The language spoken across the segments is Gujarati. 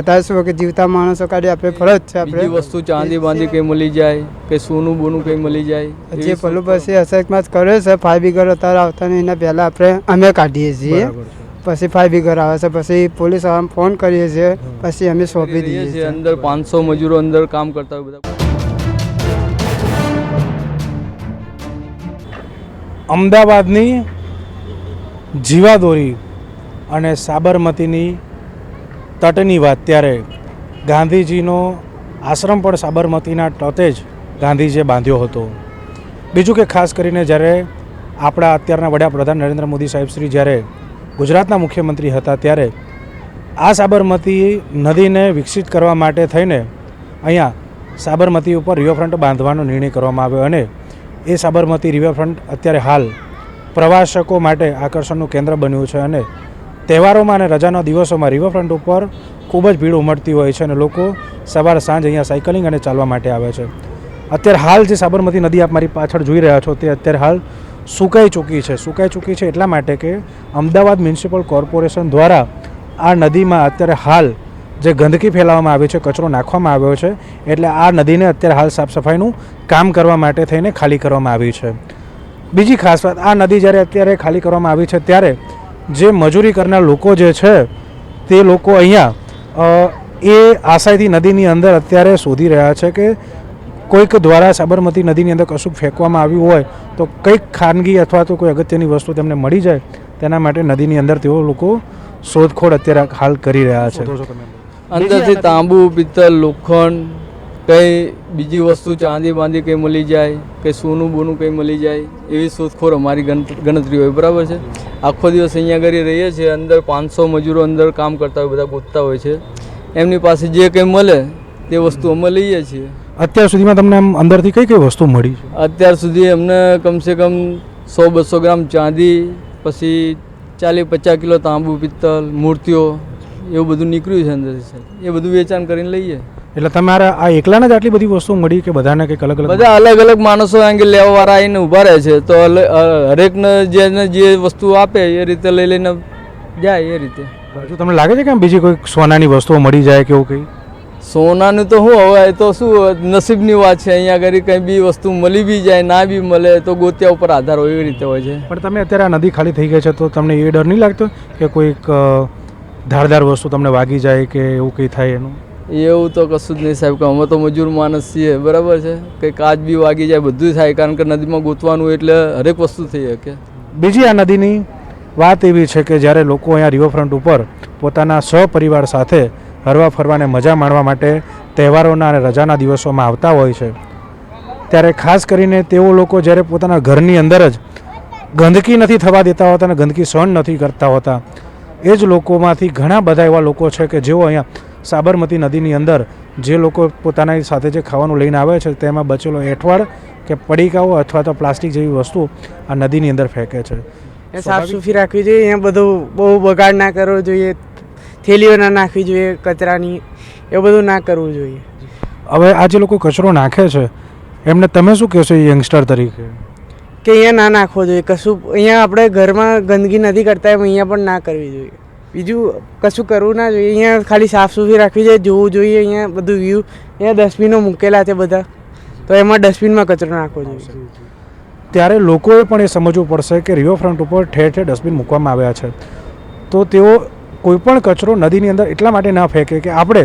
અત્યારે શું કે જીવતા માણસો કાઢી આપણે ફરજ છે આપણે વસ્તુ ચાંદી બાંધી કંઈ મળી જાય કે સોનું બોનું કંઈ મળી જાય જે પેલું. પછી જ કરે છે ફાઈવ બીગર અત્યારે આવતા નહીં એના પહેલાં આપણે અમે કાઢીએ છીએ. પછી ફાઈવ બીગર આવે છે પછી પોલીસ વાળાને ફોન કરીએ છીએ પછી અમે સોંપી દઈએ છીએ. અંદર પાંચસો મજૂરો અંદર કામ કરતા હોય બધા. અમદાવાદની જીવાદોરી અને સાબરમતીની તટની વાત ત્યારે ગાંધીજીનો આશ્રમ પણ સાબરમતીના તટે જ ગાંધીજીએ બાંધ્યો હતો. બીજું કે ખાસ કરીને જ્યારે આપણા અત્યારના વડાપ્રધાન નરેન્દ્ર મોદી સાહેબ શ્રી જ્યારે ગુજરાતના મુખ્યમંત્રી હતા ત્યારે આ સાબરમતી નદીને વિકસિત કરવા માટે થઈને અહીંયા સાબરમતી ઉપર રિવરફ્રન્ટ બાંધવાનો નિર્ણય કરવામાં આવ્યો અને એ સાબરમતી રિવરફ્રન્ટ અત્યારે હાલ પ્રવાસકો માટે આકર્ષણનું કેન્દ્ર બન્યું છે અને તહેવારોમાં અને રજાના દિવસોમાં રિવરફ્રન્ટ ઉપર ખૂબ જ ભીડ ઉમટતી હોય છે અને લોકો સવાર સાંજ અહીંયા સાયકલિંગ અને ચાલવા માટે આવે છે. અત્યારે હાલ જે સાબરમતી નદી આપ મારી પાછળ જોઈ રહ્યા છો તે અત્યારે હાલ સુકાઈ ચૂકી છે. સુકાઈ ચૂકી છે એટલા માટે કે અમદાવાદ મ્યુનિસિપલ કોર્પોરેશન દ્વારા આ નદીમાં અત્યારે હાલ જે ગંદકી ફેલાવવામાં આવી છે, કચરો નાખવામાં આવ્યો છે, એટલે આ નદીને અત્યારે હાલ સાફ સફાઈનું કામ કરવા માટે થઈને ખાલી કરવામાં આવી છે. બીજી ખાસ વાત, આ નદી જ્યારે અત્યારે ખાલી કરવામાં આવી છે ત્યારે જે મજૂરી કરનાર લોકો જે છે તે લોકો અહીંયા એ આશાયથી નદીની અંદર અત્યારે શોધી રહ્યા છે કે કોઈક દ્વારા સાબરમતી નદીની અંદર કશું ફેંકવામાં આવ્યું હોય તો કંઈક ખાનગી અથવા તો કોઈ અગત્યની વસ્તુ તેમને મળી જાય તેના માટે નદીની અંદર તેઓ લોકો શોધખોળ અત્યારે હાલ કરી રહ્યા છે. અંદરથી તાંબુ પિત્તલ લોખંડ કંઈ બીજી વસ્તુ ચાંદી બાંધી કંઈ મળી જાય કે સોનું બોનું કંઈ મળી જાય એવી શોધખોળ અમારી ગણ- ગણતરી હોય બરાબર છે? આખો દિવસ અહીંયા આગળ રહીએ છીએ અંદર પાંચસો મજૂરો અંદર કામ કરતા હોય બધા ગોતતા હોય છે. એમની પાસે જે કંઈ મળે તે વસ્તુ અમે લઈએ છીએ. અત્યાર સુધીમાં તમને આમ અંદરથી કઈ કઈ વસ્તુ મળી છે? અત્યાર સુધી અમને કમસે કમ સો બસો ગ્રામ ચાંદી પછી ચાલીસ પચાસ કિલો તાંબુ પિત્તલ મૂર્તિઓ એવું બધું નીકળ્યું છે અંદરથી. એ બધું વેચાણ કરીને લઈએ. એટલે તમારે આ એકલાને જ આટલી બધી વસ્તુ મળી કે બધાને કંઈક અલગ અલગ બધા અલગ અલગ માણસો અંગે લેવાવાળા આવીને ઊભા રહે છે. તો હરેકને જેને જે વસ્તુ આપે એ રીતે લઈ લઈને જાય એ રીતે. તો તમને લાગે છે કે બીજી કોઈ સોનાની વસ્તુઓ મળી જાય કે એવું કંઈ? સોનાનું તો શું હવે તો શું નસીબની વાત છે. અહીંયા આગળ કંઈ બી વસ્તુ મળી બી જાય ના બી મળે તો ગોત્યા ઉપર આધાર હોય એવી રીતે હોય છે. પણ તમે અત્યારે આ નદી ખાલી થઈ ગઈ છે તો તમને એ ડર નહીં લાગતો કે કોઈક ધારદાર વસ્તુ તમને વાગી જાય કે એવું કંઈ થાય એનું? એવું તો કશું જ નહીં સાહેબ, કે અમે તો મજૂર માણસ છીએ, બરાબર છે? કે કાચ બી વાગી જાય બધું થાય, કારણ કે નદીમાં ગોતવાનું એટલે હરેક વસ્તુ થઈ શકે. બીજી આ નદીની વાત એવી છે કે જ્યારે લોકો અહીંયા રિવરફ્રન્ટ ઉપર પોતાના સહપરિવાર સાથે હરવા ફરવાને મજા માણવા માટે તહેવારોના અને રજાના દિવસોમાં આવતા હોય છે. ત્યારે ખાસ કરીને તેઓ લોકો જ્યારે પોતાના ઘરની અંદર જ ગંદકી નથી થવા દેતા હોતા અને ગંદકી સહન નથી કરતા હોતા, એ જ લોકોમાંથી ઘણા બધા એવા લોકો છે કે જેઓ અહીંયા સાબરમતી નદીની અંદર જે લોકો પોતાના સાથે જે ખાવાનું લઈને આવે છે તેમાં બચેલો એઠવાડ કે પડીકાઓ અથવા તો પ્લાસ્ટિક જેવી વસ્તુ આ નદીની અંદર ફેંકે છે. એ સાફ સુફી રાખવી જોઈએ અહીંયા બધું બહુ બગાડ ના કરવો જોઈએ થેલીઓ ના નાખવી જોઈએ કચરાની એવું બધું ના કરવું જોઈએ. હવે આ જે લોકો કચરો નાખે છે એમને તમે શું કહેશો એ યંગસ્ટર તરીકે? કે અહીંયા ના નાખવો જોઈએ કશું અહીંયા આપણે ઘરમાં ગંદકી નથી કરતા એમ અહીંયા પણ ના કરવી જોઈએ. બીજું કશું કરવું ના જોઈએ. અહીંયા ખાલી સાફ સુફી રાખવી જોઈએ, જોવું જોઈએ અહીંયા બધું વ્યૂ અહીંયા ડસ્ટબિનો મૂકેલા છે બધા. તો એમાં ડસ્ટબિનમાં કચરો નાખવો જોઈએ. ત્યારે લોકોએ પણ એ સમજવું પડશે કે રિવરફ્રન્ટ ઉપર ઠેર ઠેર ડસ્ટબિન મૂકવામાં આવ્યા છે. તો તેઓ કોઈપણ કચરો નદીની અંદર એટલા માટે ના ફેંકે કે આપણે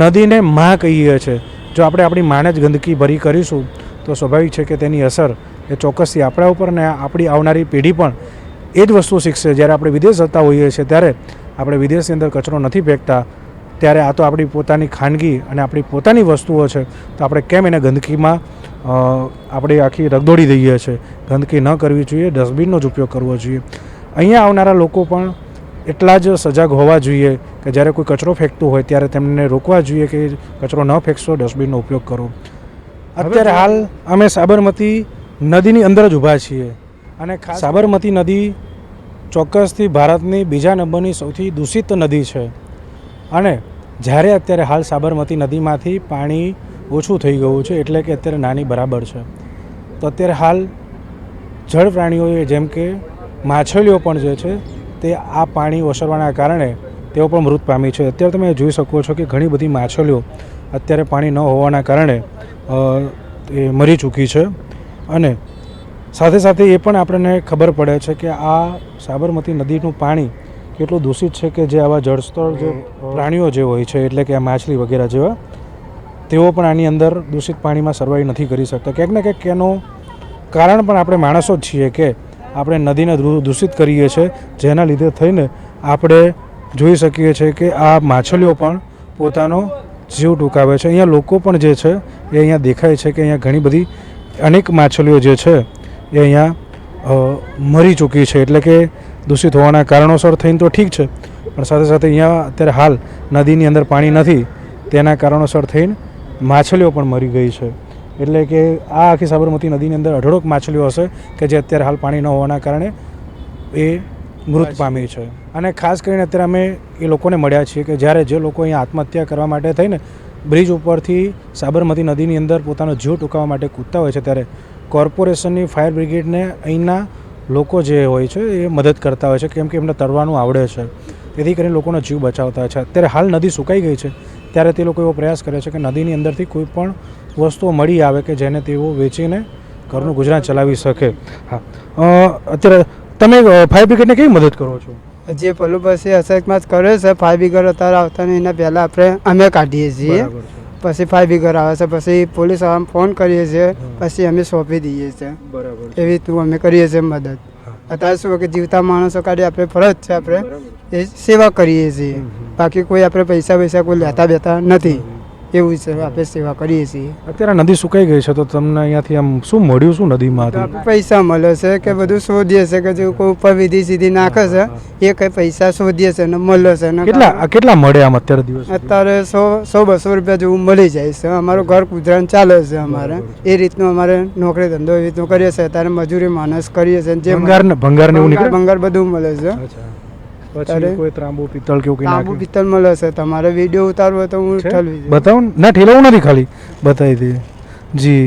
નદીને માં કહીએ છીએ જો આપણે આપણી માને જ ગંદકી ભરી કરીશું, તો સ્વાભાવિક છે કે તેની અસર એ ચોક્કસથી આપણા ઉપર ને આપણી આવનારી પેઢી પણ એ જ વસ્તુ શીખશે. જ્યારે આપણે વિદેશ જતા હોઈએ છીએ ત્યારે આપણે વિદેશની અંદર કચરો નથી ફેંકતા ત્યારે આ તો આપણી પોતાની ખાનગી અને આપણી પોતાની વસ્તુઓ છે. તો આપણે કેમ એને ગંદકીમાં આપણે આખી રગદોડી દઈએ છીએ? ગંદકી ન કરવી જોઈએ ડસ્ટબિનનો જ ઉપયોગ કરવો જોઈએ. અહીંયા આવનારા લોકો પણ એટલા જ સજાગ હોવા જોઈએ કે જ્યારે કોઈ કચરો ફેંકતું હોય ત્યારે તેમને રોકવા જોઈએ કે કચરો ન ફેંકશો ડસ્ટબિનનો ઉપયોગ કરો. અત્યારે હાલ અમે સાબરમતી નદીની અંદર જ ઊભા છીએ. અને સાબરમતી નદી ચોક્કસથી ભારતની બીજા નંબરની સૌથી દૂષિત નદી છે. અને જ્યારે અત્યારે હાલ સાબરમતી નદીમાંથી પાણી ઓછું થઈ ગયું છે, એટલે કે અત્યારે નાની બરાબર છે. તો અત્યારે હાલ જળ પ્રાણીઓએ જેમ કે માછલીઓ પણ જે છે, તે આ પાણી ઓસરવાના કારણે તેઓ પણ મૃત પામી છે. અત્યારે તમે જોઈ શકો છો કે ઘણી બધી માછલીઓ અત્યારે પાણી ન હોવાના કારણે એ મરી ચૂકી છે. અને સાથે સાથે એ પણ આપણને ખબર પડે છે કે આ સાબરમતી નદીનું પાણી કેટલું દૂષિત છે કે જે આવા જળસ્થળ જે પ્રાણીઓ જે હોય છે એટલે કે આ માછલી વગેરે જેવા તેઓ પણ આની અંદર દૂષિત પાણીમાં સર્વાઈવ નથી કરી શકતા. ક્યાંક ને ક્યાંક એનું કારણ પણ આપણે માણસો જ છીએ કે આપણે નદીને દૂષિત કરીએ છીએ જેના લીધે થઈને આપણે જોઈ શકીએ છીએ કે આ માછલીઓ પણ પોતાનો જીવ ટૂંકાવે છે. અહીંયા લોકો પણ જે છે એ અહીંયા દેખાય છે કે અહીંયા ઘણી બધી અનેક માછલીઓ જે છે એ અહીંયા મરી ચૂકી છે. એટલે કે દૂષિત હોવાના કારણોસર થઈને તો ઠીક છે. પણ સાથે સાથે અહીંયા અત્યારે હાલ નદીની અંદર પાણી નથી. તેના કારણોસર થઈને માછલીઓ પણ મરી ગઈ છે. એટલે કે આ આખી સાબરમતી નદીની અંદર અઢળક માછલીઓ હશે કે જે અત્યારે હાલ પાણી ન હોવાના કારણે એ મૃત પામી છે. અને ખાસ કરીને અત્યારે અમે એ લોકોને મળ્યા છીએ કે જ્યારે જે લોકો અહીંયા આત્મહત્યા કરવા માટે થઈને બ્રિજ ઉપરથી સાબરમતી નદીની અંદર પોતાનો જીવ ટૂંકાવવા માટે કૂદતા હોય છે ત્યારે કોર્પોરેશનની ફાયર બ્રિગેડને અહીંના લોકો જે હોય છે એ મદદ કરતા હોય છે કેમ કે એમને તરવાનું આવડે છે. તેથી કરીને લોકોનો જીવ બચાવતા હોય છે. અત્યારે હાલ નદી સુકાઈ ગઈ છે. ત્યારે તે લોકો એવો પ્રયાસ કરે છે કે નદીની અંદરથી કોઈ પણ વસ્તુઓ મળી આવે કે જેને તેઓ વેચીને ઘરનું ગુજરાન ચલાવી શકે. હા. અત્યારે તમે ફાયર બ્રિગેડને કેવી મદદ કરો છો? જે પેલું પછી અસરમાં જ કરે છે ફાયર બ્રિગેડ અત્યારે આવતા એના પહેલાં આપણે અમે કાઢીએ છીએ. પછી ફાયર બ્રિગેડ આવે છે પછી પોલીસ વાળાને ફોન કરીએ છીએ પછી અમે સોંપી દઈએ છીએ. બરાબર એવી રીતનું અમે કરીએ છીએ મદદ. અત્યારે શું કે જીવતા માણસો કાઢી આપણે ફરજ છે આપણે એ સેવા કરીએ છીએ. બાકી કોઈ આપણે પૈસા પૈસા કોઈ લેતા બેતા નથી એવું છે આપણે સેવા કરીએ છીએ. અત્યારે નદી સુકાઈ ગઈ છે તો તમને અહીંયાથી આમ શું મળ્યું શું નદીમાં પૈસા મળે છે કે બધું શોધીએ છે કે જો કોઈ ઉપર વિધિ સીધી નાખે છે એ કઈ પૈસા શોધીએ છે ને મળે છે ને કેટલા કેટલા મળે આમ અત્યારે દિવસ? અત્યારે સો સો બસો રૂપિયા જેવું મળી જાય છે. અમારું ઘર ગુજરાન ચાલે છે અમારે. એ રીતનું અમારે નોકરી ધંધો એવી રીતનું કરીએ છીએ અત્યારે મજૂરી માણસ કરીએ છીએ જે ભંગાર ભંગાર ભંગાર બધું મળે છે. પછી કોઈ ત્રાંબુ પિત્તળ કેવું નાખ્યું? પિત્તળ મળે છે. તમારે વીડિયો ઉતારવો હોય તો હું ઠલવી. બતાવો ને. ઠેલાવું નથી ખાલી. બતાવી દે જી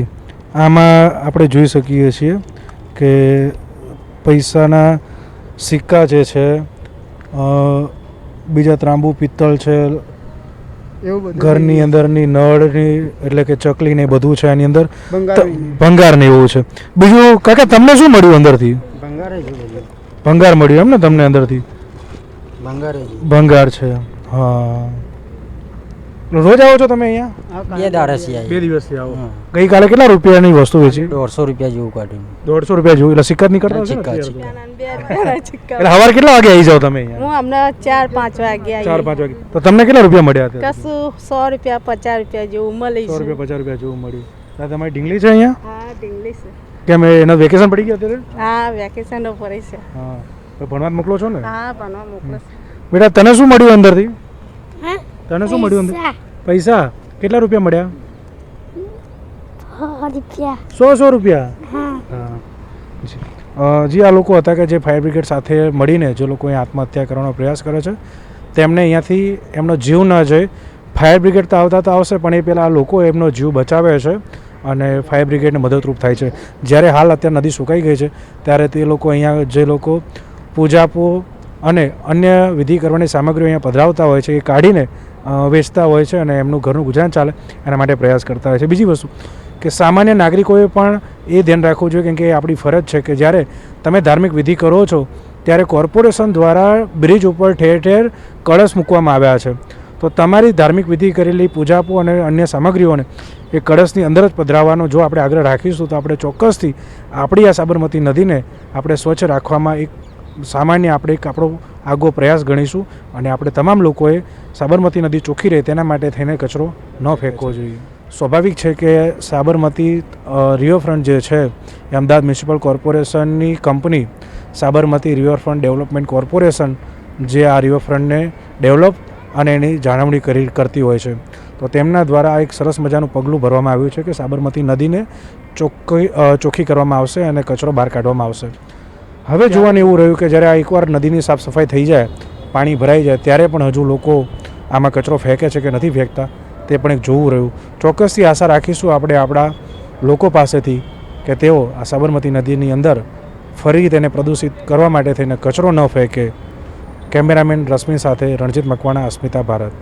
આમાં આપણે જોઈ શકીએ છીએ કે પૈસાના સિક્કા જે છે બીજા ત્રાંબુ પિત્તળ છે ઘરની અંદરની નળની એટલે કે ચકલી ને બધું છે એની અંદર. ભંગાર ને એવું છે. બીજું કાકા તમને શું મળ્યું અંદરથી? ભંગાર મળ્યું એમ ને તમને અંદરથી? ભંગારે છે હા. રોજ આવો છો તમે અહીંયા? બે દાડે બે દિવસથી આવો. ગઈકાલે કેટલા રૂપિયાની વસ્તુ વેચી? દોઢસો રૂપિયા જેવું કાઢ્યું દોઢસો રૂપિયા જેવું. એટલે સિક્કા નીકળતા સિક્કા, એટલે હવાર કેટલા વાગે આવી જાઓ તમે અહીંયા? હું હમણાં ચાર પાંચ વાગે ચાર આવી પાંચ વાગે. તો તમને કેટલા રૂપિયા મળ્યા હતા કશું સો રૂપિયા પચાસ રૂપિયા જેવું મળી સો છે. રૂપિયા પચાસ રૂપિયા જેવું મળ્યું. તમારી ઢીંગલી છે અહીંયા? હા ઇંગ્લિશ કેમ એનો વેકેશન પડી ગયા અત્યારે? હા વેકેશન ઉપર છે. હા. તો ભણવા જ મોકલો છો ને? હા ભણવા મોકલો છે. બેટા તને શું મળ્યું અંદરથી? તને શું મળ્યું અંદર પૈસા. કેટલા રૂપિયા મળ્યા? સો સો રૂપિયા? હા. જી. આ લોકો હતા કે જે ફાયર બ્રિગેડ સાથે મળીને જે લોકો અહીંયા આત્મહત્યા કરવાનો પ્રયાસ કરે છે તેમને અહીંયાથી એમનો જીવ ન જાય ફાયર બ્રિગેડ તો આવતા તો આવશે પણ એ પહેલાં આ લોકો એમનો જીવ બચાવે છે અને ફાયર બ્રિગેડને મદદરૂપ થાય છે. જ્યારે હાલ અત્યારે નદી સુકાઈ ગઈ છે ત્યારે તે લોકો અહીંયા જે લોકો પૂજાપો અને અન્ય વિધિ કરવાની સામગ્રીઓ અહીંયા પધરાવતા હોય છે એ કાઢીને વેચતા હોય છે અને એમનું ઘરનું ગુજરાન ચાલે, એના માટે પ્રયાસ કરતા હોય છે. બીજી વસ્તુ કે સામાન્ય નાગરિકોએ પણ એ ધ્યાન રાખવું જોઈએ કેમ કે એ આપણી ફરજ છે કે જ્યારે તમે ધાર્મિક વિધિ કરો છો, ત્યારે કોર્પોરેશન દ્વારા બ્રિજ ઉપર ઠેર ઠેર કળશ મૂકવામાં આવ્યા છે. તો તમારી ધાર્મિક વિધિ કરેલી પૂજાપો અને અન્ય સામગ્રીઓને એ કળશની અંદર જ પધરાવવાનો જો આપણે આગ્રહ રાખીશું, તો આપણે ચોક્કસથી આપણી આ સાબરમતી નદીને આપણે સ્વચ્છ રાખવામાં એક સામાન્ય આપણે એક આપણો આગો પ્રયાસ ગણીશું અને આપણે તમામ લોકોએ સાબરમતી નદી ચોખ્ખી રહે તેના માટે થઈને કચરો ન ફેંકવો જોઈએ. સ્વાભાવિક છે કે સાબરમતી રિવરફ્રન્ટ જે છે એ અમદાવાદ મ્યુનિસિપલ કોર્પોરેશનની company Sabarmati riverfront development corporation જે આ રિવરફ્રન્ટને ડેવલપ અને એની જાળવણી કરી કરતી હોય છે. તો તેમના દ્વારા એક સરસ મજાનું પગલું ભરવામાં આવ્યું છે કે સાબરમતી નદીને ચોખ્ખી ચોખ્ખી કરવામાં આવશે અને કચરો બહાર કાઢવામાં આવશે. હવે જોવાનું એવું રહ્યું કે જ્યારે આ એકવાર નદીની સાફ સફાઈ થઈ જાય પાણી ભરાઈ જાય ત્યારે પણ હજુ લોકો આમાં કચરો ફેંકે છે કે નથી ફેંકતા તે પણ એક જોવું રહ્યું. ચોક્કસથી આશા રાખીશું આપણે આપણા લોકો પાસેથી કે તેઓ આ સાબરમતી નદીની અંદર ફરી તેને પ્રદૂષિત કરવા માટે થઈને કચરો ન ફેંકે. કેમેરામેન રશ્મિ સાથે રણજીત મકવાણા અસ્મિતા ભારત.